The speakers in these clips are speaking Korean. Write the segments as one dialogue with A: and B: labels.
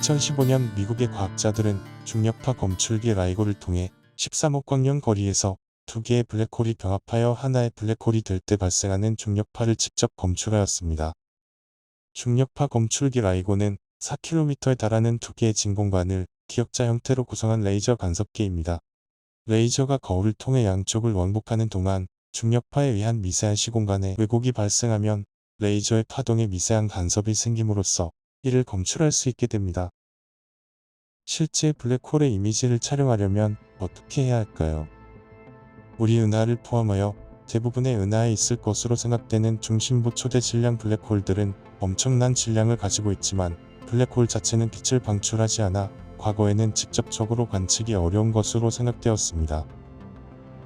A: 2015년 미국의 과학자들은 중력파 검출기 라이고를 통해 13억 광년 거리에서 두 개의 블랙홀이 병합하여 하나의 블랙홀이 될 때 발생하는 중력파를 직접 검출하였습니다. 중력파 검출기 라이고는 4km에 달하는 두 개의 진공관을 기역자 형태로 구성한 레이저 간섭기입니다. 레이저가 거울을 통해 양쪽을 왕복하는 동안 중력파에 의한 미세한 시공간에 왜곡이 발생하면 레이저의 파동에 미세한 간섭이 생김으로써 이를 검출할 수 있게 됩니다. 실제 블랙홀의 이미지를 촬영하려면 어떻게 해야 할까요? 우리 은하를 포함하여 대부분의 은하에 있을 것으로 생각되는 중심부 초대 질량 블랙홀들은 엄청난 질량을 가지고 있지만 블랙홀 자체는 빛을 방출하지 않아 과거에는 직접적으로 관측이 어려운 것으로 생각되었습니다.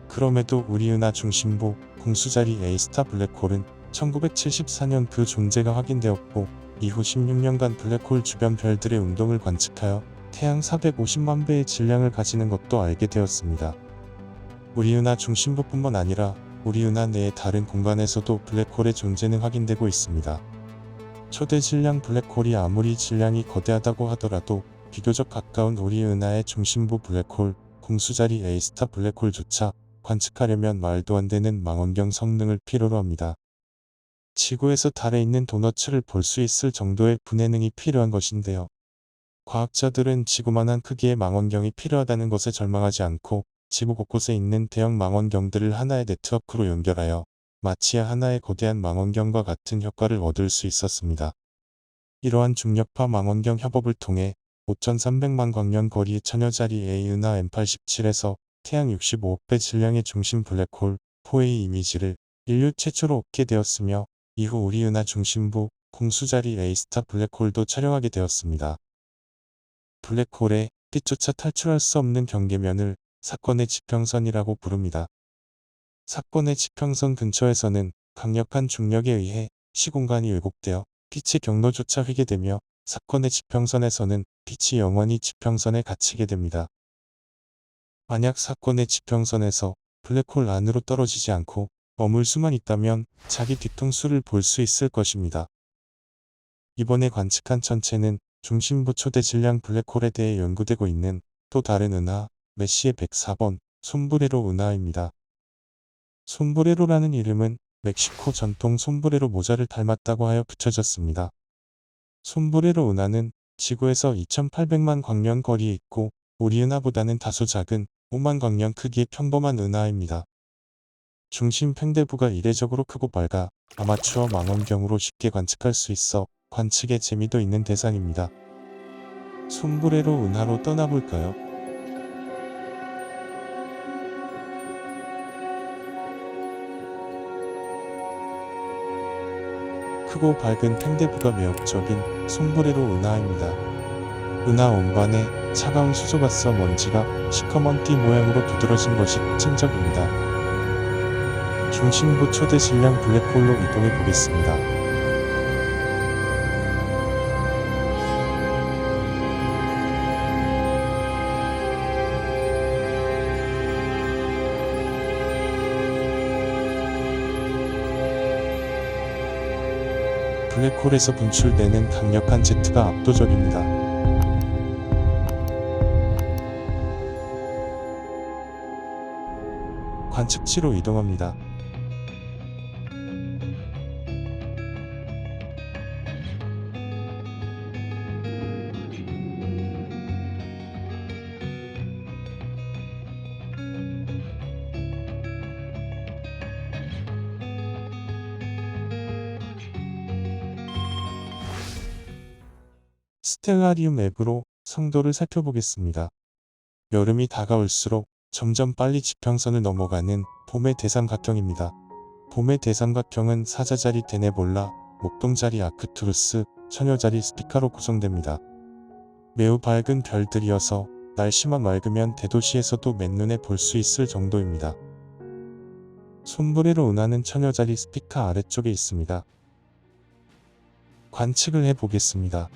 A: 그럼에도 우리 은하 중심부 공수자리 A스타 블랙홀은 1974년 그 존재가 확인되었고 이후 16년간 블랙홀 주변 별들의 운동을 관측하여 태양 450만 배의 질량을 가지는 것도 알게 되었습니다. 우리 은하 중심부뿐만 아니라 우리 은하 내의 다른 공간에서도 블랙홀의 존재는 확인되고 있습니다. 초대 질량 블랙홀이 아무리 질량이 거대하다고 하더라도 비교적 가까운 우리 은하의 중심부 블랙홀, 공수자리 A스타 블랙홀조차 관측하려면 말도 안 되는 망원경 성능을 필요로 합니다. 지구에서 달에 있는 도너츠를 볼 수 있을 정도의 분해능이 필요한 것인데요. 과학자들은 지구만한 크기의 망원경이 필요하다는 것에 절망하지 않고 지구 곳곳에 있는 대형 망원경들을 하나의 네트워크로 연결하여 마치 하나의 거대한 망원경과 같은 효과를 얻을 수 있었습니다. 이러한 중력파 망원경 협업을 통해 5,300만 광년 거리의 천여자리 A은하 M87에서 태양 65배 질량의 중심 블랙홀 4A 이미지를 인류 최초로 얻게 되었으며 이후 우리 은하 중심부 공수자리 A스타 블랙홀도 촬영하게 되었습니다. 블랙홀의 빛조차 탈출할 수 없는 경계면을 사건의 지평선이라고 부릅니다. 사건의 지평선 근처에서는 강력한 중력에 의해 시공간이 왜곡되어 빛의 경로조차 휘게 되며 사건의 지평선에서는 빛이 영원히 지평선에 갇히게 됩니다. 만약 사건의 지평선에서 블랙홀 안으로 떨어지지 않고 머물 수만 있다면 자기 뒤통수를 볼 수 있을 것입니다. 이번에 관측한 천체는 중심부 초대 질량 블랙홀에 대해 연구되고 있는 또 다른 은하 메시의 104번 솜브레로 은하입니다. 솜브레로라는 이름은 멕시코 전통 솜브레로 모자를 닮았다고 하여 붙여졌습니다. 솜브레로 은하는 지구에서 2800만 광년 거리에 있고 우리 은하보다는 다소 작은 5만 광년 크기의 평범한 은하입니다. 중심 팽대부가 이례적으로 크고 밝아 아마추어 망원경으로 쉽게 관측할 수 있어 관측에 재미도 있는 대상입니다. 솜브레로 은하로 떠나볼까요? 크고 밝은 팽대부가 매력적인 솜브레로 은하입니다. 은하 원반에 차가운 수소가스와 먼지가 시커먼 띠 모양으로 두드러진 것이 특징적입니다. 중심부 초대 질량 블랙홀로 이동해 보겠습니다. 블랙홀에서 분출되는 강력한 제트가 압도적입니다. 관측지로 이동합니다. 스텔라리움 앱으로 성도를 살펴보겠습니다. 여름이 다가올수록 점점 빨리 지평선을 넘어가는 봄의 대삼각형입니다. 봄의 대삼각형은 사자자리 데네볼라, 목동자리 아크투루스, 처녀자리 스피카로 구성됩니다. 매우 밝은 별들이어서 날씨만 맑으면 대도시에서도 맨눈에 볼 수 있을 정도입니다. 손브레로 은하는 처녀자리 스피카 아래쪽에 있습니다. 관측을 해보겠습니다.